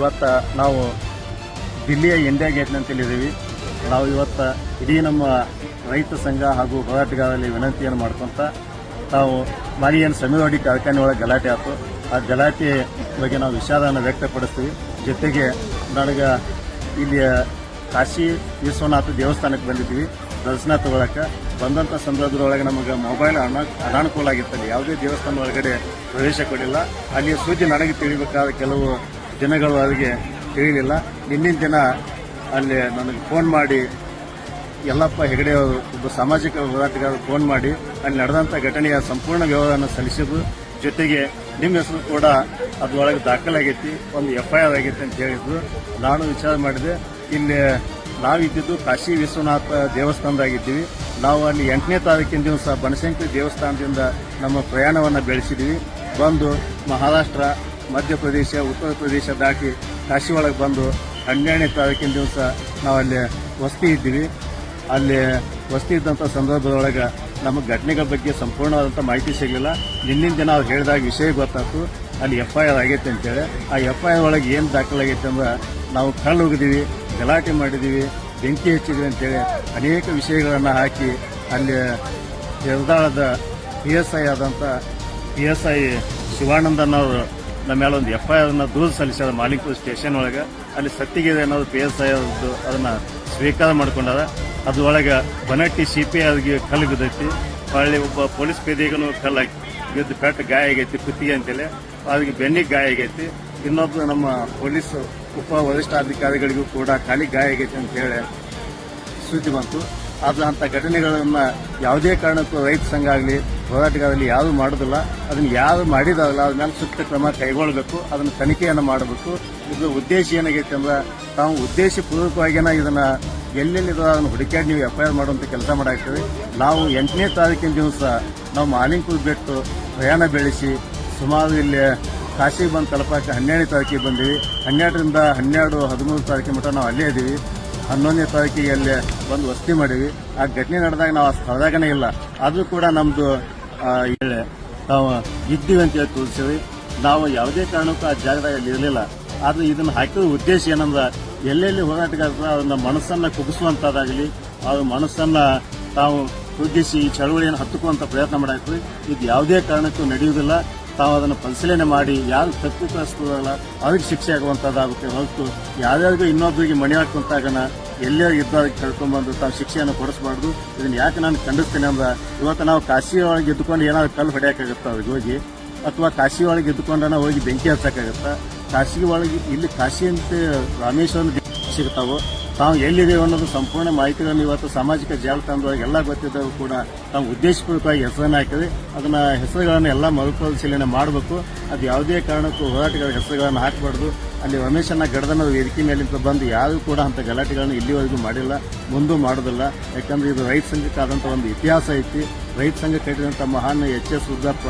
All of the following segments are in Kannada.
ಇವತ್ತು ನಾವು ದಿಲ್ಲಿಯ ಇಂಡಿಯಾ ಗೇಟ್ನಂತಲ್ಲಿದ್ದೀವಿ ನಾವು ಇವತ್ತು ಇಡೀ ನಮ್ಮ ರೈತ ಸಂಘ ಹಾಗೂ ಹೋರಾಟಗಾರರಲ್ಲಿ ವಿನಂತಿಯನ್ನು ಮಾಡ್ಕೊತ ನಾವು ಮಾಲಿ ಏನು ಸಮೀವಾಡಿ ಕಾರ್ಖಾನೆ ಒಳಗೆ ಗಲಾಟೆ ಆಯಿತು. ಆ ಗಲಾಟೆ ಬಗ್ಗೆ ನಾವು ವಿಷಾದವನ್ನು ವ್ಯಕ್ತಪಡಿಸ್ತೀವಿ. ಜೊತೆಗೆ ನನಗೆ ಇಲ್ಲಿಯ ಕಾಶಿ ವಿಶ್ವನಾಥ ದೇವಸ್ಥಾನಕ್ಕೆ ಬಂದಿದ್ದೀವಿ. ದರ್ಶನ ತಗೊಳಕ್ಕೆ ಬಂದಂಥ ಸಂದರ್ಭದೊಳಗೆ ನಮಗೆ ಮೊಬೈಲ್ ಅನ, ಅನಾನುಕೂಲ ಆಗಿರ್ತದೆ ಯಾವುದೇ ದೇವಸ್ಥಾನ ಒಳಗಡೆ ಪ್ರವೇಶ ಕೊಡಿಲ್ಲ ಅಲ್ಲಿಯ ಸುದ್ದಿ ನನಗೆ ತಿಳಿಬೇಕಾದ ಕೆಲವು ದಿನಗಳು ಅವರಿಗೆ ತಿಳಿಯಲಿಲ್ಲ ಹಿಂದಿನ ದಿನ ಅಲ್ಲಿ ನನಗೆ ಫೋನ್ ಮಾಡಿ, ಯಲ್ಲಪ್ಪ ಹೆಗಡೆ ಅವರು, ಒಬ್ಬ ಸಾಮಾಜಿಕ ಹೋರಾಟಗಾರರು ಫೋನ್ ಮಾಡಿ, ಅಲ್ಲಿ ನಡೆದಂಥ ಘಟನೆಯ ಸಂಪೂರ್ಣ ವಿವರವನ್ನು ಸಲ್ಲಿಸಿದ್ರು ಜೊತೆಗೆ ನಿಮ್ಮ ಹೆಸರು ಕೂಡ ಅದರೊಳಗೆ ದಾಖಲಾಗೈತಿ, ಒಂದು ಎಫ್ ಐ ಆರ್ ಆಗೈತಿ ಅಂತ ಹೇಳಿದ್ರು ನಾನು ವಿಚಾರ ಮಾಡಿದೆ, ಇಲ್ಲಿ ನಾವಿದ್ದಿದ್ದು ಕಾಶಿ ವಿಶ್ವನಾಥ ದೇವಸ್ಥಾನದಾಗಿದ್ದೀವಿ. ನಾವು ಅಲ್ಲಿ ಎಂಟನೇ ತಾರೀಕಿನ ದಿವಸ ಬನಶಂಕರಿ ದೇವಸ್ಥಾನದಿಂದ ನಮ್ಮ ಪ್ರಯಾಣವನ್ನು ಬೆಳೆಸಿದ್ದೀವಿ. ಬಂದು ಮಹಾರಾಷ್ಟ್ರ ಮಧ್ಯಪ್ರದೇಶ, ಉತ್ತರ ಪ್ರದೇಶ ದಾಟಿ ಕಾಶಿ ಒಳಗೆ ಬಂದು ಹನ್ನೆರಡನೇ ತಾರೀಕಿನ ದಿವಸ ನಾವು ಅಲ್ಲಿ ವಸತಿ ಇದ್ದೀವಿ. ಅಲ್ಲಿ ವಸ್ತಿ ಇದ್ದಂಥ ಸಂದರ್ಭದೊಳಗೆ ನಮಗೆ ಘಟನೆಗಳ ಬಗ್ಗೆ ಸಂಪೂರ್ಣವಾದಂಥ ಮಾಹಿತಿ ಸಿಗಲಿಲ್ಲ. ನಿನ್ನಿನ ದಿನ ಅವ್ರು ಹೇಳಿದಾಗ ವಿಷಯ ಗೊತ್ತಾಯ್ತು. ಅಲ್ಲಿ ಎಫ್ ಐ ಆರ್ ಆಗೈತೆ ಅಂತೇಳಿ. ಆ ಎಫ್ ಐ ಆರ್ ಒಳಗೆ ಏನು ದಾಖಲಾಗೈತೆ ಅಂದ್ರೆ ನಾವು ಕಳ್ಳು ಹೋಗಿದ್ದೀವಿ ಗಲಾಟೆ ಮಾಡಿದ್ದೀವಿ ಬೆಂಕಿ ಹಚ್ಚಿದ್ವಿ ಅಂತೇಳಿ ಅನೇಕ ವಿಷಯಗಳನ್ನು ಹಾಕಿ ಅಲ್ಲಿ ಯರದಾಳದ ಪಿ ಎಸ್ ಐ ಆದಂಥ ಪಿ ಎಸ್ ಐ ಶಿವಾನಂದನ್ ಅವರು ನಮ್ಮ ಒಂದು ಎಫ್ ಐ ಆರ್ನ ದೂರು ಸಲ್ಲಿಸ್ಯಾರ ಮಾಲಿಕ್ಪುರ ಸ್ಟೇಷನ್ ಒಳಗೆ, ಅಲ್ಲಿ ಸತ್ತಿಗಿದೆ ಅನ್ನೋದು ಪಿ ಎಸ್ ಐ ಅವ್ರದ್ದು ಅದನ್ನ ಸ್ವೀಕಾರ ಮಾಡ್ಕೊಂಡಾರ. ಅದ್ರೊಳಗೆ ಬನಟ್ಟಿ ಸಿ ಪಿ ಅವ್ರಿಗೆ ಕಲ್ಲು ಬಿದ್ದೈತಿ. ಹೊಳ್ಳಿ ಒಬ್ಬ ಪೊಲೀಸ್ ಪೇದಿಗೂ ಕಲ್ಲು ಬಿದ್ದು ಪೆಟ್ಟು ಗಾಯ ಆಗೈತಿ, ಕುತ್ತಿಗೆ ಅಂತೇಳಿ. ಅದಕ್ಕೆ ಬೆನ್ನಿಗೆ ಗಾಯ ಆಗೈತಿ. ಇನ್ನೊಬ್ಬ ನಮ್ಮ ಪೊಲೀಸ್ ಉಪ ವರಿಷ್ಠಾಧಿಕಾರಿಗಳಿಗೂ ಕೂಡ ಖಾಲಿ ಗಾಯ ಆಗೈತಿ ಅಂತ ಹೇಳಿ ಸುದ್ದಿ ಬಂತು. ಅದು ಅಂಥ ಘಟನೆಗಳನ್ನ ಯಾವುದೇ ಕಾರಣಕ್ಕೂ ರೈತ ಸಂಘ ಆಗಲಿ ಹೋರಾಟಗಾರರಲ್ಲಿ ಯಾರು ಮಾಡೋದಿಲ್ಲ ಅದನ್ನು ಯಾರು ಮಾಡಿದಾಗಲ್ಲ ಅದ್ರ ಮೇಲೆ ಸೂಕ್ತ ಕ್ರಮ ಕೈಗೊಳ್ಳಬೇಕು ಅದನ್ನು ತನಿಖೆಯನ್ನು ಮಾಡಬೇಕು. ಇದರ ಉದ್ದೇಶ ಏನಾಗೈತೆ ಅಂದ್ರೆ ತಾವು ಉದ್ದೇಶಪೂರ್ವಕವಾಗಿನ ಇದನ್ನ ಎಲ್ಲೆಲ್ಲಿದೋ ಅದನ್ನು ಹುಡುಕಾಡಿ ನೀವು ಎಫ್ ಐ ಆರ್ ಮಾಡುವಂಥ ಕೆಲಸ ಮಾಡಾಕ್ತೀವಿ. ನಾವು ಎಂಟನೇ ತಾರೀಕಿನ ದಿವಸ ನಾವು ಮಾಲಿಂಗ್ಪುರ್ ಬಿಟ್ಟು ಪ್ರಯಾಣ ಬೆಳೆಸಿ ಸುಮಾರು ಇಲ್ಲಿ ಕಾಶಿಗೆ ಬಂದು ತಲುಪಕ್ಕೆ ಹನ್ನೆರಡನೇ ತಾರೀಕಿಗೆ ಬಂದೀವಿ. ಹನ್ನೆರಡರಿಂದ ಹನ್ನೆರಡು ಹದಿಮೂರು ತಾರೀಕಿನ ಮಟ್ಟ ನಾವು ಅಲ್ಲೇ ಇದ್ದೀವಿ. ಹನ್ನೊಂದನೇ ತಾರೀಕಿಗೆ ಅಲ್ಲಿ ಬಂದು ವಸತಿ ಮಾಡೀವಿ. ಆ ಘಟನೆ ನಡೆದಾಗ ನಾವು ಆ ಸ್ಥಳದಾಗನೇ ಇಲ್ಲ. ಅದು ಕೂಡ ನಮ್ದು ಆ, ಹೇಳಿ ನಾವು ಇದ್ದೀವಿ ಅಂತ ಹೇಳಿ ತೋರಿಸಿವಿ. ನಾವು ಯಾವುದೇ ಕಾರಣಕ್ಕೂ ಆ ಜಾಗದಾಗ ಇರಲಿಲ್ಲ ಆದ್ರೆ ಇದನ್ನು ಹಾಕಿದ ಉದ್ದೇಶ ಏನಂದ್ರೆ, ಎಲ್ಲೆಲ್ಲಿ ಹೋರಾಟಗಾರರು ಅದನ್ನ ಮನಸ್ಸನ್ನ ಕುಗ್ಗಿಸುವಂತದ್ದಾಗಲಿ ಅವ್ರ ಮನಸ್ಸನ್ನ ತಾವು ಕುಗ್ಗಿಸಿ ಈ ಚಳವಳಿಯನ್ನು ಪ್ರಯತ್ನ ಮಾಡಿ ಇದು ಯಾವುದೇ ಕಾರಣಕ್ಕೂ ನಡೆಯುವುದಿಲ್ಲ. ತಾವು ಅದನ್ನು ಪರಿಶೀಲನೆ ಮಾಡಿ, ಯಾರು ತಪ್ಪಿತಸ್ಥರಲ್ಲ, ಅವ್ರಿಗೆ ಶಿಕ್ಷೆ ಆಗುವಂಥದ್ದಾಗುತ್ತೆ ಹೊರತು ಯಾರ್ಯಾರಿಗೂ ಇನ್ನೊಬ್ಬರಿಗೆ ಮಣಿ ಹಾಕುವಂತಾಗನ ಎಲ್ಲೇ ಯುದ್ಧ ಕಳ್ಕೊಂಡ್ಬಂದು ತಾವು ಶಿಕ್ಷೆಯನ್ನು ಕೊಡಿಸಬಾರ್ದು. ಇದನ್ನ ಯಾಕೆ ನಾನು ಖಂಡಿಸ್ತೇನೆ ಅಂದ್ರೆ, ಇವತ್ತು ನಾವು ಕಾಶಿ ಒಳಗೆ ಇದ್ದುಕೊಂಡು ಏನಾದ್ರು ಕಲ್ಲು ಹೊಡೆಯೋಕ್ಕಾಗತ್ತ ಅವ್ರಿಗೆ ಹೋಗಿ? ಅಥವಾ ಕಾಶಿ ಒಳಗೆ ಇದ್ದುಕೊಂಡನ ಹೋಗಿ ಬೆಂಕಿ ಹಚ್ಚಕ್ಕಾಗತ್ತ? ಕಾಶಿ ಒಳಗೆ ಇಲ್ಲಿ ಕಾಶಿ ಅಂತ ರಾಮೇಶ್ವರನ ಸಿಗ್ತಾವು? ತಾವು ಎಲ್ಲಿದ್ದೇವೆ ಅನ್ನೋದು ಸಂಪೂರ್ಣ ಮಾಹಿತಿಗಳನ್ನು ಇವತ್ತು ಸಾಮಾಜಿಕ ಜಾಲತಾಣದೊಳಗೆ ಎಲ್ಲ ಗೊತ್ತಿದ್ದವರು ಕೂಡ ತಾವು ಉದ್ದೇಶಪೂರ್ವಕವಾಗಿ ಹೆಸರನ್ನು ಹಾಕಿದೆ ಅದನ್ನ ಹೆಸರುಗಳನ್ನು ಎಲ್ಲ ಮರುಪರಿಶೀಲನೆ ಮಾಡಬೇಕು. ಅದು ಯಾವುದೇ ಕಾರಣಕ್ಕೂ ಹೋರಾಟಗಾರ ಹೆಸರುಗಳನ್ನು ಹಾಕಬಾರ್ದು. ಅಲ್ಲಿ ರಮೇಶನ್ನ ಗಡದನ ವೇದಿಕೆ ಮೇಲಿಂದ ಬಂದು ಯಾರು ಕೂಡ ಅಂತ ಗಲಾಟೆಗಳನ್ನು ಇಲ್ಲಿವರೆಗೂ ಮಾಡಿಲ್ಲ. ಮುಂದೂ ಮಾಡೋದಿಲ್ಲ. ಯಾಕಂದ್ರೆ ಇದು ರೈತ ಸಂಘಕ್ಕಾದಂಥ ಒಂದು ಇತಿಹಾಸ ಐತಿ. ರೈತ ಸಂಘ ಕಟ್ಟಿದಂಥ ಮಹಾನ್ ಎಚ್ ಎಸ್ ಉದ್ದಪ್ಪ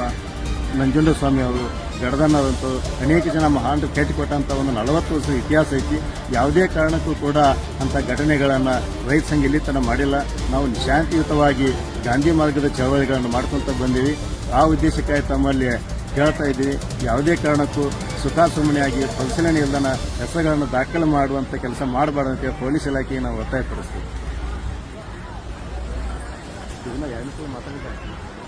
ನಂಜುಂಡಸ್ವಾಮಿ ಅವರು ಗಡದನ್ನವರಂತೂ ಅನೇಕ ಜನ ಮಹಾನ್ ಕಟ್ಟಿಕೊಟ್ಟಂತ ಒಂದು ನಲವತ್ತು ವರ್ಷದ ಇತಿಹಾಸ ಐತಿ. ಯಾವುದೇ ಕಾರಣಕ್ಕೂ ಕೂಡ ಅಂತ ಘಟನೆಗಳನ್ನು ರೈತ ಸಂಘ ಇಲ್ಲಿ ಮಾಡಿಲ್ಲ. ನಾವು ಶಾಂತಿಯುತವಾಗಿ ಗಾಂಧಿ ಮಾರ್ಗದ ಚಳವಳಿಗಳನ್ನು ಮಾಡ್ಕೊಂತ ಬಂದೀವಿ. ಆ ಉದ್ದೇಶಕ್ಕಾಗಿ ತಮ್ಮಲ್ಲಿ ಕೇಳ್ತಾ ಇದ್ದೀವಿ. ಯಾವುದೇ ಕಾರಣಕ್ಕೂ ಸುಖಾಸುಮ್ಮನೆಯಾಗಿ ಪರಿಶೀಲನೆ ಇಲ್ಲದನ ಹೆಸರುಗಳನ್ನು ದಾಖಲು ಮಾಡುವಂತ ಕೆಲಸ ಮಾಡಬಾರ್ದು ಅಂತ ಪೊಲೀಸ್ ಇಲಾಖೆಗೆ ನಾವು ಒತ್ತಾಯಪಡಿಸ್ತೀವಿ ಮಾತಾಡಿದ್ದಾರೆ